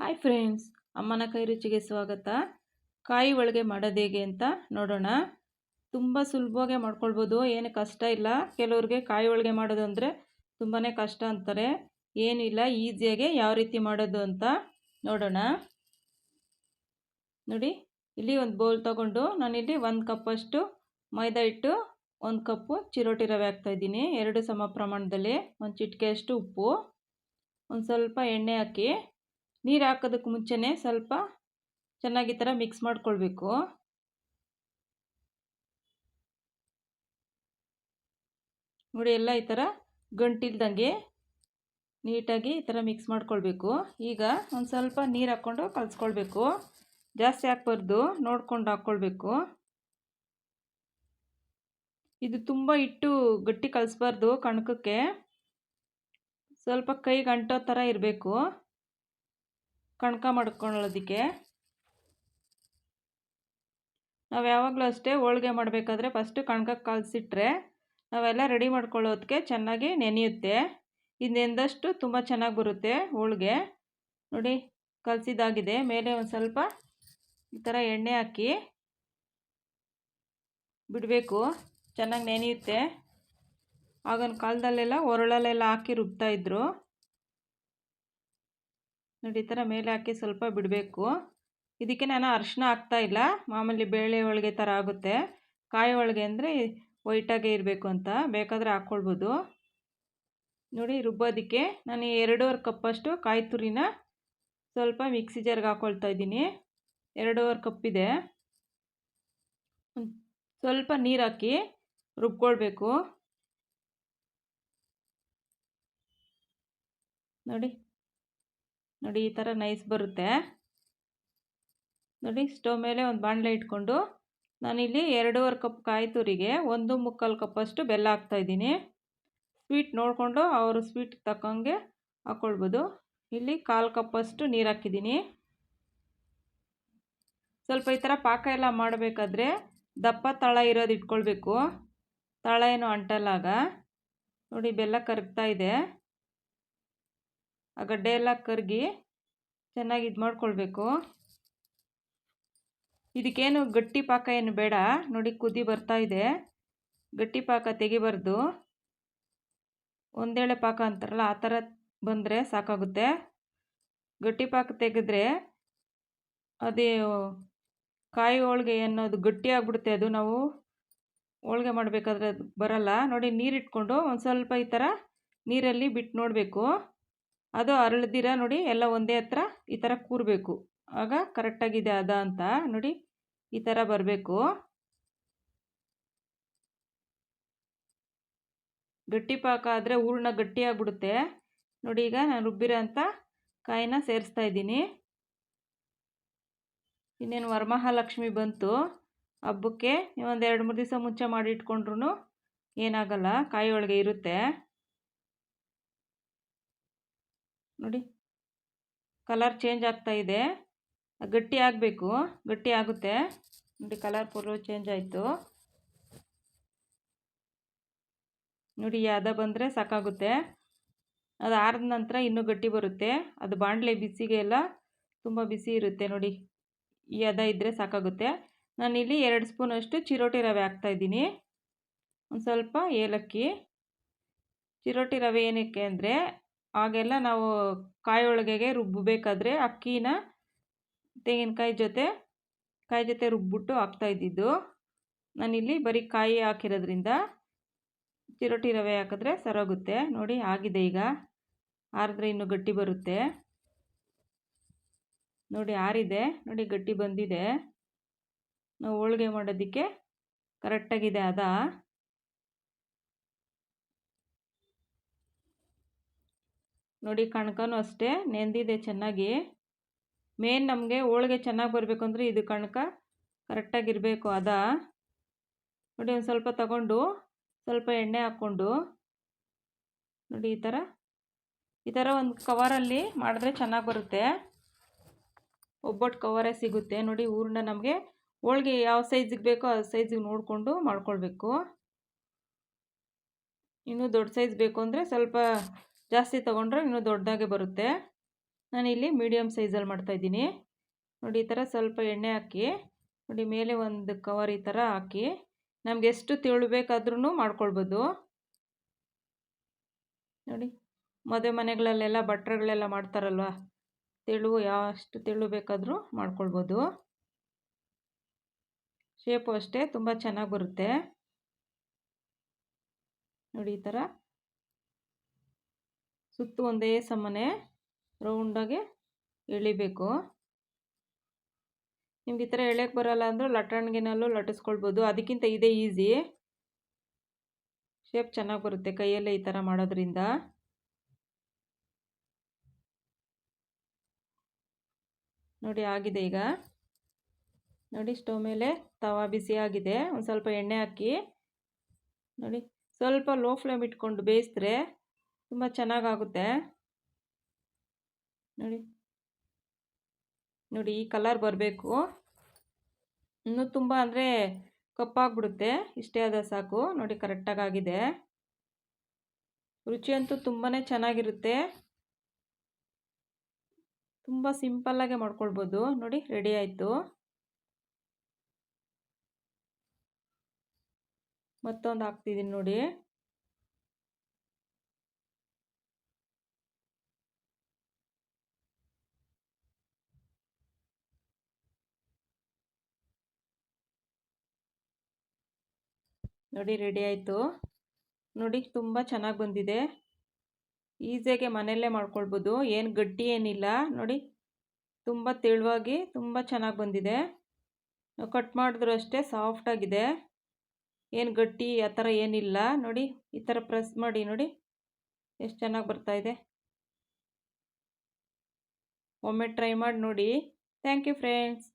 Hi friends ಅಮ್ಮನ ಕೈ ರುಚಿಗೆ ಸ್ವಾಗತ. ಕಾಯಿ ಒಳಗೆ ಮಾಡೋದು ಹೇಗೆ ಅಂತ ನೋಡೋಣ. ತುಂಬ ಸುಲಭವಾಗಿ ಮಾಡ್ಕೊಳ್ಬೋದು, ಏನು ಕಷ್ಟ ಇಲ್ಲ. ಕೆಲವ್ರಿಗೆ ಕಾಯಿ ಒಳಗೆ ಮಾಡೋದು ಅಂದರೆ ತುಂಬಾ ಕಷ್ಟ ಅಂತಾರೆ. ಏನಿಲ್ಲ, ಈಸಿಯಾಗೆ ಯಾವ ರೀತಿ ಮಾಡೋದು ಅಂತ ನೋಡೋಣ. ನೋಡಿ, ಇಲ್ಲಿ ಒಂದು ಬೌಲ್ ತೊಗೊಂಡು ನಾನಿಲ್ಲಿ ಒಂದು ಕಪ್ಪಷ್ಟು ಮೈದಾ ಹಿಟ್ಟು, ಒಂದು ಕಪ್ಪು ಚಿರೋಟಿ ರವೆ ಹಾಕ್ತಾಯಿದ್ದೀನಿ ಎರಡು ಸಮ ಪ್ರಮಾಣದಲ್ಲಿ, ಒಂದು ಚಿಟಿಕೆಯಷ್ಟು ಉಪ್ಪು, ಒಂದು ಸ್ವಲ್ಪ ಎಣ್ಣೆ ಹಾಕಿ ನೀರು ಹಾಕೋದಕ್ಕೆ ಮುಂಚೆನೇ ಸ್ವಲ್ಪ ಚೆನ್ನಾಗಿ ಥರ ಮಿಕ್ಸ್ ಮಾಡ್ಕೊಳ್ಬೇಕು. ನೋಡಿ ಎಲ್ಲ ಈ ಥರ ಗಂಟಿಲ್ದಂಗೆ ನೀಟಾಗಿ ಈ ಥರ ಮಿಕ್ಸ್ ಮಾಡ್ಕೊಳ್ಬೇಕು. ಈಗ ಒಂದು ಸ್ವಲ್ಪ ನೀರು ಹಾಕ್ಕೊಂಡು ಕಲಿಸ್ಕೊಳ್ಬೇಕು. ಜಾಸ್ತಿ ಹಾಕ್ಬಾರ್ದು, ನೋಡ್ಕೊಂಡು ಹಾಕ್ಕೊಳ್ಬೇಕು. ಇದು ತುಂಬ ಇಟ್ಟು ಗಟ್ಟಿ ಕಲಿಸ್ಬಾರ್ದು ಕಣಕಕ್ಕೆ. ಸ್ವಲ್ಪ ಕೈಗೆ ಅಂಟೋ ಥರ ಇರಬೇಕು. ಕಣ್ಕ ಮಾಡ್ಕೊಳ್ಳೋದಕ್ಕೆ. ನಾವು ಯಾವಾಗಲೂ ಅಷ್ಟೇ ಹೋಳ್ಗೆ ಮಾಡಬೇಕಾದ್ರೆ ಫಸ್ಟು ಕಣ್ಕಕ್ಕೆ ಕಲಸಿಟ್ರೆ ನಾವೆಲ್ಲ ರೆಡಿ ಮಾಡ್ಕೊಳ್ಳೋದಕ್ಕೆ ಚೆನ್ನಾಗಿ ನೆನೆಯುತ್ತೆ. ಇದು ತುಂಬ ಚೆನ್ನಾಗಿ ಬರುತ್ತೆ ಹೋಳಿಗೆ. ನೋಡಿ ಕಲಸಿದಾಗಿದೆ ಮೇಲೆ ಒಂದು ಸ್ವಲ್ಪ ಈ ಥರ ಎಣ್ಣೆ ಹಾಕಿ ಬಿಡಬೇಕು. ಚೆನ್ನಾಗಿ ನೆನೆಯುತ್ತೆ. ಆಗಿನ ಕಾಲದಲ್ಲೆಲ್ಲ ಒರಳಲ್ಲೆಲ್ಲ ಹಾಕಿ ರುಬ್ತಾಯಿದ್ರು ನೋಡಿ, ಈ ಥರ ಮೇಲೆ ಹಾಕಿ ಸ್ವಲ್ಪ ಬಿಡಬೇಕು. ಇದಕ್ಕೆ ನಾನು ಅರಿಶಿನ ಇಲ್ಲ. ಮಾಮೂಲಿ ಬೇಳೆ ಹೋಳಿಗೆ ಥರ ಆಗುತ್ತೆ. ಕಾಯಿ ಹೋಳಿಗೆ ಅಂದರೆ ವೈಟಾಗೇ ಇರಬೇಕು ಅಂತ. ಬೇಕಾದರೆ ಹಾಕ್ಕೊಳ್ಬೋದು. ನೋಡಿ, ರುಬ್ಬೋದಕ್ಕೆ ನಾನು ಎರಡೂವರೆ ಕಪ್ಪಷ್ಟು ಕಾಯಿ ತುರಿನ ಸ್ವಲ್ಪ ಮಿಕ್ಸಿ ಜಾರ್ಗೆ ಹಾಕ್ಕೊಳ್ತಾ ಇದ್ದೀನಿ. ಎರಡೂವರೆ ಕಪ್ಪಿದೆ ಸ್ವಲ್ಪ ನೀರು ಹಾಕಿ ರುಬ್ಕೊಳ್ಬೇಕು. ನೋಡಿ ನೋಡಿ ಈ ಥರ ನೈಸ್ ಬರುತ್ತೆ. ನೋಡಿ ಸ್ಟವ್ ಮೇಲೆ ಒಂದು ಬಾಣಲೆ ಇಟ್ಕೊಂಡು ನಾನಿಲ್ಲಿ ಎರಡೂವರೆ ಕಪ್ ಕಾಯಿ ತುರಿಗೆ ಒಂದು ಮುಕ್ಕಾಲು ಕಪ್ಪಷ್ಟು ಬೆಲ್ಲ ಹಾಕ್ತಾಯಿದ್ದೀನಿ ಸ್ವೀಟ್ ನೋಡಿಕೊಂಡು ಅವರು ಸ್ವೀಟ್ ತಕ್ಕಂಗೆ ಹಾಕ್ಕೊಳ್ಬೋದು ಇಲ್ಲಿ ಕಾಲು ಕಪ್ಪಷ್ಟು ನೀರು ಹಾಕಿದ್ದೀನಿ. ಸ್ವಲ್ಪ ಈ ಥರ ಪಾಕ ಎಲ್ಲ ಮಾಡಬೇಕಾದ್ರೆ ದಪ್ಪ ತಳ ಇರೋದು ಇಟ್ಕೊಳ್ಬೇಕು. ತಳ ಏನು ಅಂಟಲ್ಲಾಗ ನೋಡಿ ಬೆಲ್ಲ ಕರಗ್ತಾ ಇದೆ. ಆ ಗಡ್ಡೆ ಎಲ್ಲ ಕರಗಿ ಚೆನ್ನಾಗಿ ಇದು ಮಾಡ್ಕೊಳ್ಬೇಕು. ಇದಕ್ಕೇನು ಗಟ್ಟಿ ಪಾಕ ಏನು ಬೇಡ. ನೋಡಿ ಕುದಿ ಬರ್ತಾ ಇದೆ. ಗಟ್ಟಿ ಪಾಕ ತೆಗಿಬಾರ್ದು. ಒಂದೇಳೆ ಪಾಕ ಅಂತಾರಲ್ಲ, ಆ ಥರ ಬಂದರೆ ಸಾಕಾಗುತ್ತೆ. ಗಟ್ಟಿ ಪಾಕ ತೆಗೆದ್ರೆ ಅದೇ ಕಾಯಿ ಹೋಳಿಗೆ ಅನ್ನೋದು ಗಟ್ಟಿ ಆಗಿಬಿಡುತ್ತೆ. ಅದು ನಾವು ಹೋಳಿಗೆ ಮಾಡಬೇಕಾದ್ರೆ ಅದು ಬರಲ್ಲ. ನೋಡಿ ನೀರಿಟ್ಕೊಂಡು ಒಂದು ಸ್ವಲ್ಪ ಈ ಥರ ನೀರಲ್ಲಿ ಬಿಟ್ಟು ನೋಡಬೇಕು. ಅದು ಅರಳ್ದಿರ ನೋಡಿ ಎಲ್ಲ ಒಂದೇ ಹತ್ರ ಈ ಥರ ಕೂರಬೇಕು. ಆಗ ಕರೆಕ್ಟಾಗಿದೆ ಅದ ಅಂತ ನೋಡಿ ಈ ಥರ ಬರಬೇಕು. ಗಟ್ಟಿ ಪಾಕ ಆದರೆ ಹೂರ್ಣ ಗಟ್ಟಿಯಾಗ್ಬಿಡುತ್ತೆ ನೋಡಿ ಈಗ ನಾನು ರುಬ್ಬಿರೋ ಅಂಥ ಕಾಯಿನ ಸೇರಿಸ್ತಾ ಇದ್ದೀನಿ. ಇನ್ನೇನು ವರಮಹಾಲಕ್ಷ್ಮಿ ಬಂತು. ಹಬ್ಬಕ್ಕೆ ಒಂದು ಎರಡು ಮೂರು ದಿವಸ ಮುಂಚೆ ಮಾಡಿ ಇಟ್ಕೊಂಡ್ರು ಏನಾಗಲ್ಲ, ಕಾಯಿ ಒಳಗೆ ಇರುತ್ತೆ. ನೋಡಿ. ಕಲರ್ ಚೇಂಜ್ ಆಗ್ತಾ ಇದೆ. ಗಟ್ಟಿ ಆಗಬೇಕು. ಗಟ್ಟಿ ಆಗುತ್ತೆ. ನೋಡಿ ಕಲರ್ ಫುಲ್ಲು ಚೇಂಜ್ ಆಯಿತು. ನೋಡಿ ಯಾದ ಬಂದರೆ ಸಾಕಾಗುತ್ತೆ. ಅದು ಆರಿದ ನಂತರ ಇನ್ನೂ ಗಟ್ಟಿ ಬರುತ್ತೆ. ಅದು ಬಾಣಲೆ ಬಿಸಿಗೆ ಎಲ್ಲ ತುಂಬ ಬಿಸಿ ಇರುತ್ತೆ ನೋಡಿ. ಈ ಅದ ಇದ್ದರೆ ಸಾಕಾಗುತ್ತೆ. ನಾನಿಲ್ಲಿ ಎರಡು ಸ್ಪೂನಷ್ಟು ಚಿರೋಟಿ ರವೆ ಹಾಕ್ತಾಯಿದ್ದೀನಿ ಒಂದು ಸ್ವಲ್ಪ ಏಲಕ್ಕಿ. ಚಿರೋಟಿ ರವೆ ಏನಕ್ಕೆ ಅಂದರೆ ಆಗೆಲ್ಲ ನಾವು ಕಾಯಿ ಹೋಳಿಗೆಗೆ ರುಬ್ಬಬೇಕಾದ್ರೆ ಅಕ್ಕಿನ ತೆಂಗಿನಕಾಯಿ ಜೊತೆ, ಕಾಯಿ ಜೊತೆ ರುಬ್ಬಿಟ್ಟು ಹಾಕ್ತಾಯಿದ್ದಿದ್ದು ನಾನಿಲ್ಲಿ ಬರೀ ಕಾಯಿ ಹಾಕಿರೋದ್ರಿಂದ ಚಿರೋಟಿ ರವೆ ಹಾಕಿದ್ರೆ ಸರೋಗುತ್ತೆ ನೋಡಿ ಆಗಿದೆ ಈಗ. ಆರಿದ್ರೆ ಇನ್ನೂ ಗಟ್ಟಿ ಬರುತ್ತೆ. ನೋಡಿ ಆರಿದೆ. ನೋಡಿ ಗಟ್ಟಿ ಬಂದಿದೆ. ನಾವು ಹೋಳಿಗೆ ಮಾಡೋದಕ್ಕೆ ಕರೆಕ್ಟಾಗಿದೆ ಅದ. ನೋಡಿ ಕಣ್ಕನೂ ಅಷ್ಟೇ ನೆಂದಿದೆ ಚೆನ್ನಾಗಿ. ಮೇನ್ ನಮಗೆ ಹೋಳಿಗೆ ಚೆನ್ನಾಗಿ ಬರಬೇಕು ಅಂದರೆ ಇದು ಕಣ್ಕ ಕರೆಕ್ಟಾಗಿರಬೇಕು ಅದ. ನೋಡಿ ಒಂದು ಸ್ವಲ್ಪ ತಗೊಂಡು, ಸ್ವಲ್ಪ ಎಣ್ಣೆ ಹಾಕ್ಕೊಂಡು, ನೋಡಿ ಈ ಥರ ಈ ಥರ ಒಂದು ಕವರಲ್ಲಿ ಮಾಡಿದ್ರೆ ಚೆನ್ನಾಗಿ ಬರುತ್ತೆ. ಒಬ್ಬಟ್ಟು ಕವರೇ ಸಿಗುತ್ತೆ. ನೋಡಿ ಊರನ್ನ ನಮಗೆ ಹೋಳಿಗೆ ಯಾವ ಸೈಜಿಗೆ ಬೇಕೋ ಆ ಸೈಜಿಗೆ ನೋಡಿಕೊಂಡು ಮಾಡ್ಕೊಳ್ಬೇಕು. ಇನ್ನೂ ದೊಡ್ಡ ಸೈಜ್ ಬೇಕು ಅಂದರೆ ಸ್ವಲ್ಪ ಜಾಸ್ತಿ ತೊಗೊಂಡ್ರೆ ಇನ್ನೂ ದೊಡ್ಡದಾಗೆ ಬರುತ್ತೆ. ನಾನಿಲ್ಲಿ ಮೀಡಿಯಮ್ ಸೈಜಲ್ಲಿ ಮಾಡ್ತಾಯಿದ್ದೀನಿ ನೋಡಿ, ಈ ಥರ ಸ್ವಲ್ಪ ಎಣ್ಣೆ ಹಾಕಿ, ನೋಡಿ, ಮೇಲೆ ಒಂದು ಕವರ್ ಈ ಥರ ಹಾಕಿ, ನಮ್ಗೆ ಎಷ್ಟು ತೆಳು ಬೇಕಾದ್ರೂ ಮಾಡ್ಕೊಳ್ಬೋದು. ನೋಡಿ, ಮದುವೆ ಮನೆಗಳಲ್ಲೆಲ್ಲ ಭಟ್ರುಗಳೆಲ್ಲ ಮಾಡ್ತಾರಲ್ವ, ತೆಳು ಎಷ್ಟು ತೆಳು ಬೇಕಾದರೂ ಮಾಡ್ಕೊಳ್ಬೋದು. ಶೇಪು ಅಷ್ಟೇ, ತುಂಬ ಚೆನ್ನಾಗಿ ಬರುತ್ತೆ. ನೋಡಿ, ಈ ಥರ ಸುತ್ತು ಒಂದೇ ಸಮನೆ ರೌಂಡಾಗಿ ಎಳಿಬೇಕು. ನಿಮ್ಗೆ ಈ ಥರ ಎಳೆಯೋಕ್ಕೆ ಬರೋಲ್ಲ ಅಂದರೆ ಲಟ್ಟಣಿಗೆನಲ್ಲೂ ಲಟ್ಟಿಸ್ಕೊಳ್ಬೋದು. ಅದಕ್ಕಿಂತ ಇದೇ ಈಸಿ. ಶೇಪ್ ಚೆನ್ನಾಗಿ ಬರುತ್ತೆ ಕೈಯಲ್ಲೇ ಈ ಥರ ಮಾಡೋದ್ರಿಂದ. ನೋಡಿ ಆಗಿದೆ ಈಗ. ನೋಡಿ ಸ್ಟವ್ ಮೇಲೆ ತವಾ ಬಿಸಿ ಆಗಿದೆ. ಒಂದು ಸ್ವಲ್ಪ ಎಣ್ಣೆ ಹಾಕಿ. ನೋಡಿ ಸ್ವಲ್ಪ ಲೋ ಫ್ಲೇಮ್ ಇಟ್ಕೊಂಡು ಬೇಯಿಸಿದ್ರೆ ತುಂಬ ಚೆನ್ನಾಗಾಗುತ್ತೆ. ನೋಡಿ. ನೋಡಿ, ಈ ಕಲರ್ ಬರಬೇಕು. ಇನ್ನೂ ತುಂಬ ಅಂದರೆ ಕಪ್ಪಾಗ್ಬಿಡುತ್ತೆ. ಇಷ್ಟೇ ಆದ ಸಾಕು. ನೋಡಿ ಕರೆಕ್ಟಾಗಿ ಆಗಿದೆ ರುಚಿಯಂತೂ ತುಂಬಾ ಚೆನ್ನಾಗಿರುತ್ತೆ. ತುಂಬ ಸಿಂಪಲ್ಲಾಗೆ ಮಾಡ್ಕೊಳ್ಬೋದು. ನೋಡಿ, ರೆಡಿ ಆಯಿತು. ಮತ್ತೊಂದು ಹಾಕ್ತಿದ್ದೀನಿ ನೋಡಿ. ನೋಡಿ ರೆಡಿ ಆಯಿತು. ನೋಡಿ, ತುಂಬ ಚೆನ್ನಾಗಿ ಬಂದಿದೆ. ಈಸಿಯಾಗಿ ಮನೆಯಲ್ಲೇ ಮಾಡ್ಕೊಳ್ಬೋದು. ಏನು ಗಟ್ಟಿ ಏನಿಲ್ಲ. ನೋಡಿ, ತುಂಬ ತೆಳುವಾಗಿ, ತುಂಬ ಚೆನ್ನಾಗಿ ಬಂದಿದೆ. ಕಟ್ ಮಾಡಿದ್ರು ಅಷ್ಟೇ ಸಾಫ್ಟಾಗಿದೆ ಏನು ಗಟ್ಟಿ, ಆ ಥರ ಏನಿಲ್ಲ. ನೋಡಿ, ಈ ಥರ ಪ್ರೆಸ್ ಮಾಡಿ, ನೋಡಿ, ಎಷ್ಟು ಚೆನ್ನಾಗಿ ಬರ್ತಾಯಿದೆ ಒಮ್ಮೆ ಟ್ರೈ ಮಾಡಿ ನೋಡಿ. Thank you friends